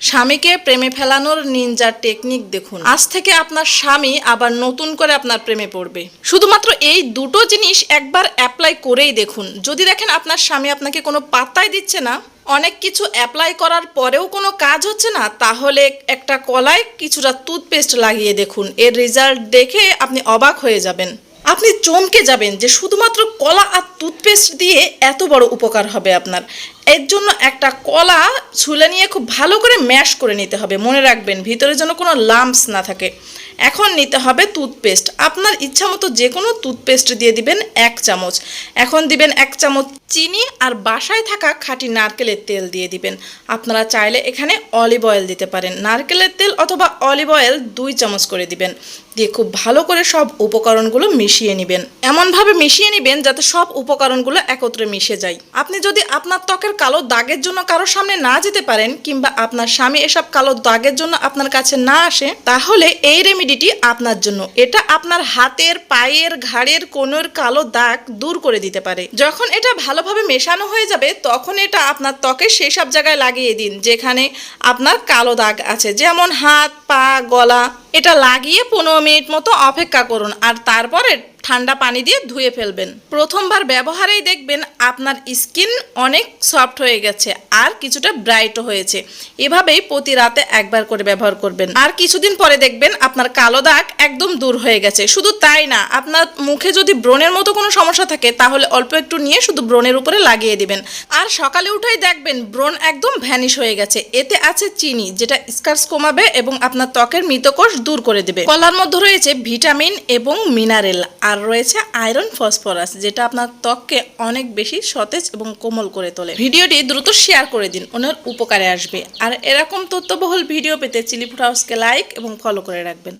স্বামীকে প্রেমে ফেলানোর নিনজার টেকনিক দেখুন। আজ থেকে আপনার স্বামী আবার নতুন করে আপনার প্রেমে পড়বে। শুধুমাত্র এই দুটো জিনিস একবার অ্যাপ্লাই করেই দেখুন। যদি দেখেন আপনার স্বামী আপনাকে কোনো পাত্তাই দিচ্ছে না, অনেক কিছু অ্যাপ্লাই করার পরেও কোনো কাজ হচ্ছে না, তাহলে একটা কলায় কিছুটা টুথপেস্ট লাগিয়ে দেখুন। এর রেজাল্ট দেখে আপনি অবাক হয়ে যাবেন। আপনি চমকে যাবেন যে শুধুমাত্র কলা আর টুথপেস্ট দিয়ে এত বড় উপকার হবে আপনার। এর জন্য একটা কলা ছুলে নিয়ে খুব ভালো করে ম্যাশ করে নিতে হবে, মনে রাখবেন। ভিতরে যেন কোনো লাম্পস না থাকে। এখন নিতে হবে টুথপেস্ট আপনার ইচ্ছা মতো যে কোনো টুথপেস্ট দিয়ে দিবেন এক চামচ। এখন দিবেন এক চামচ চিনি আর বাসায় থাকা খাঁটি নারকেলের তেল দিয়ে দিবেন। আপনারা চাইলে এখানে অলিভ অয়েল দিতে পারেন। নারকেলের তেল অথবা অলিভ অয়েল দুই চামচ করে দিবেন। দিয়ে খুব ভালো করে সব উপকরণগুলো মিশিয়ে নেবেন। এমনভাবে মিশিয়ে নেবেন যাতে সব উপকরণগুলো একত্রে মিশে যায়। আপনি যদি আপনার ত্বকের কালো দাগের জন্য কারোর সামনে না যেতে পারেন কিংবা আপনার স্বামী এসব কালো দাগের জন্য আপনার কাছে না আসে, তাহলে এই রেমেডিটি আপনার জন্য। এটা আপনার হাতের, পায়ের, ঘাড়ের কোনোর কালো দাগ দূর করে দিতে পারে। যখন এটা ভালোভাবে মেশানো হয়ে যাবে, তখন এটা আপনার ত্বকে সেই সব জায়গায় লাগিয়ে দিন, যেখানে আপনার কালো দাগ আছে। যেমন হাত, পা, গলা এটা লাগিয়ে পনেরো মিনিট মতো অপেক্ষা করুন আর তারপরে ঠান্ডা পানি দিয়ে ধুয়ে ফেলবেন। প্রথমবার ব্যবহারেই দেখবেন আপনার স্কিন অনেক সফট হয়ে গেছে আর কিছুটা ব্রাইটও হয়েছে। এভাবেই প্রতি রাতে একবার করে ব্যবহার করবেন। আর কিছুদিন পরে দেখবেন আপনার কালো দাগ একদম দূর হয়ে গেছে। শুধু তাই না, আপনার মুখে যদি ব্রণের মতো কোনো সমস্যা থাকে তাহলে অল্প একটু নিয়ে শুধু ব্রণের উপরে লাগিয়ে দিবেন। আর সকালে উঠেই দেখবেন ব্রণ একদম ভ্যানিশ হয়ে গেছে। এতে আছে চিনি, যেটা স্কার্স কমাবে এবং আপনার ত্বকের মৃতকোষ দূর করে দেবে। কলার মধ্যে রয়েছে ভিটামিন এবং মিনারেল, আর রয়েছে আয়রন, ফসফরাস, যেটা আপনার ত্বককে অনেক বেশি সতেজ এবং কোমল করে তোলে। ভিডিওটি দ্রুত শেয়ার করে দিন ওনার উপকারে আসবে। আর এরকম তথ্যবহুল ভিডিও পেতে চিলিপুট হাউসকে লাইক এবং ফলো করে রাখবেন।